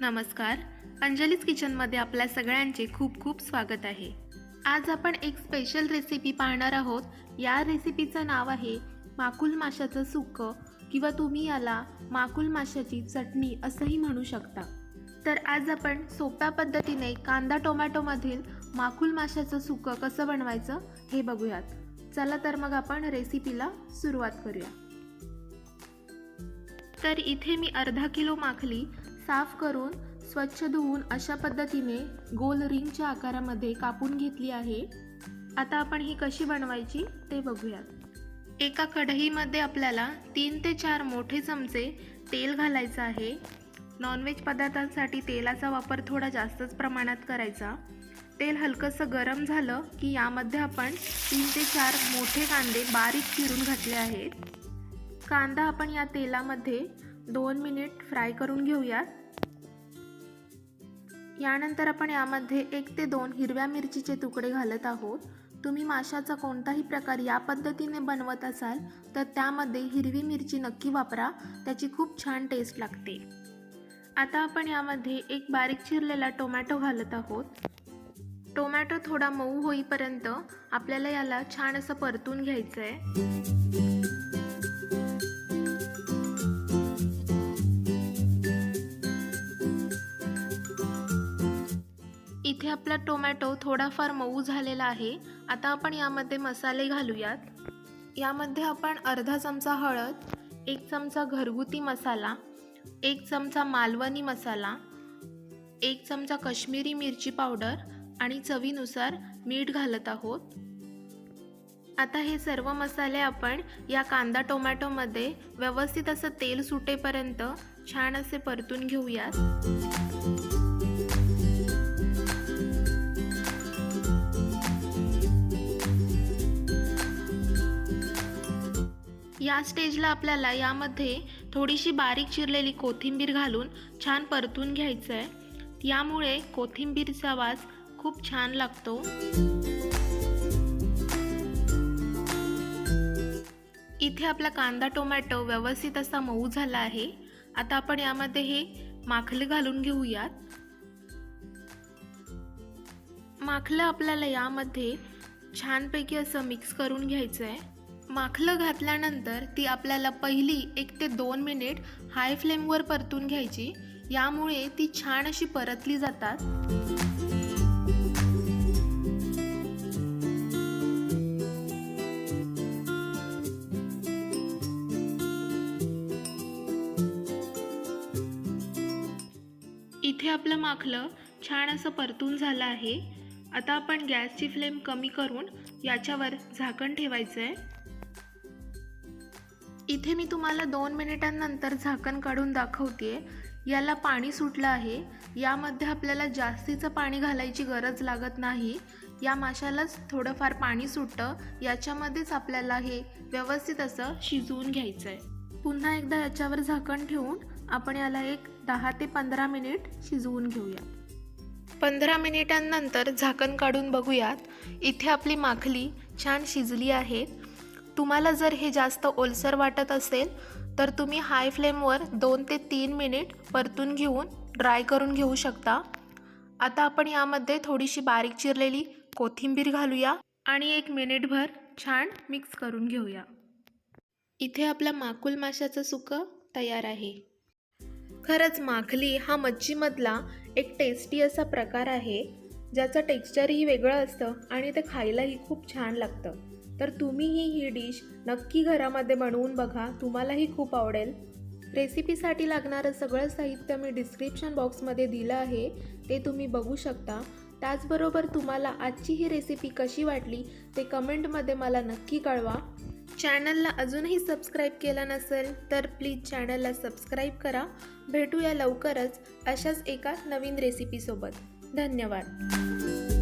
नमस्कार. अंजलीज किचनमध्ये आपल्या सगळ्यांचे खूप खूप स्वागत आहे. आज आपण एक स्पेशल रेसिपी पाहणार आहोत. या रेसिपीचं नाव आहे माकुल माशाचं सुक्कं किंवा तुम्ही याला माकुल माशाची चटणी असंही म्हणू शकता. तर आज आपण सोप्या पद्धतीने कांदा टोमॅटोमधील माकुल माशाचं सुक्कं कसं बनवायचं हे बघूयात. चला तर मग आपण रेसिपीला सुरुवात करूया. तर इथे मी अर्धा किलो माखली साफ करून स्वच्छ धुवून अशा पद्धतीने गोल रिंगच्या आकारामध्ये कापून घेतली आहे. आता आपण ही कशी बनवायची ते बघूयात. एका कढईमध्ये आपल्याला तीन ते चार मोठे चमचे तेल घालायचं आहे. नॉनव्हेज पदार्थांसाठी तेलाचा वापर थोडा जास्तच प्रमाणात करायचा. तेल हलकंसं गरम झालं की यामध्ये आपण तीन ते चार मोठे कांदे बारीक चिरून घातले आहेत. कांदा आपण या तेलामध्ये दोन मिनिट फ्राय करून घेऊयात. यानंतर आपण यामध्ये एक ते दोन हिरव्या मिरचीचे तुकडे घालत आहोत. तुम्ही माशाचा कोणताही प्रकार या पद्धतीने बनवत असाल तर त्यामध्ये हिरवी मिरची नक्की वापरा. त्याची खूप छान टेस्ट लागते. आता आपण यामध्ये एक बारीक चिरलेला टोमॅटो घालत आहोत. टोमॅटो थोडा मऊ होईपर्यंत आपल्याला याला छान असं परतून घ्यायचं आहे आपला टोमॅटो थोडाफार मऊ झालेला आहे. आता आपण यामध्ये मसाले घालूयात. यामध्ये आपण अर्धा चमचा हळद एक चमचा घरगुती मसाला एक चमचा मालवणी मसाला एक चमचा कश्मीरी मिरची पावडर आणि चवीनुसार मीठ घालत आहोत. आता हे सर्व मसाले आपण या कांदा टोमॅटोमध्ये व्यवस्थित असं तेल सुटेपर्यंत छान असे परतून घेऊयात. या स्टेजला आपल्याला यामध्ये थोडीशी बारीक चिरलेली कोथिंबीर घालून छान परतून घ्यायचं आहे यामुळे कोथिंबीरचा वास खूप छान लागतो. इथे आपला कांदा टोमॅटो व्यवस्थित असा मऊ झाला आहे. आता आपण यामध्ये हे माखले घालून घेऊयात. माखलं आपल्याला यामध्ये छानपैकी असं मिक्स करून घ्यायचं आहे माखलं घातल्यानंतर ती आपल्याला पहिली एक ते दोन मिनिट हाय फ्लेमवर परतून घ्यायची. यामुळे ती छान अशी परतली जातात. इथे आपलं माखलं छान असं परतून झालं आहे. आता आपण गॅसची फ्लेम कमी करून याच्यावर झाकण ठेवायचं आहे इथे मी तुम्हाला दोन मिनिटांनंतर झाकण काढून दाखवते याला पाणी सुटलं आहे. यामध्ये आपल्याला जास्तीचं पाणी घालायची गरज लागत नाही. या माशालाच थोडंफार पाणी सुटतं. याच्यामध्येच आपल्याला हे व्यवस्थित असं शिजवून घ्यायचं आहे पुन्हा एकदा याच्यावर झाकण ठेवून आपण याला एक दहा ते पंधरा मिनिट शिजवून घेऊया. पंधरा मिनिटांनंतर झाकण काढून बघूयात. इथे आपली माखली छान शिजली आहे. तुम्हाला जर हे जास्त ओलसर वाटत असेल तर तुम्ही हाय फ्लेमवर दोन ते तीन मिनिट परतून घेऊन ड्राय करून घेऊ शकता. आता आपण यामध्ये थोडीशी बारीक चिरलेली कोथिंबीर घालूया आणि एक मिनिटभर छान मिक्स करून घेऊया. इथे आपला माकुल माशाचं सुकं तयार आहे. खरंच माखली हा मच्छीमधला एक टेस्टी असा प्रकार आहे ज्याचं टेक्स्चरही वेगळं असतं आणि ते खायलाही खूप छान लागतं. तर तुम्हीही ही डिश नक्की घरामध्ये बनवून बघा. तुम्हालाही खूप आवडेल. रेसिपीसाठी लागणारं सगळं साहित्य मी डिस्क्रिप्शन बॉक्समध्ये दिलं आहे. ते तुम्ही बघू शकता. त्याचबरोबर तुम्हाला आजची ही रेसिपी कशी वाटली ते कमेंटमध्ये मला नक्की कळवा. चॅनलला अजूनही सबस्क्राईब केलं नसेल तर प्लीज चॅनलला सबस्क्राईब करा. भेटूया लवकरच अशाच एका नवीन रेसिपीसोबत. धन्यवाद.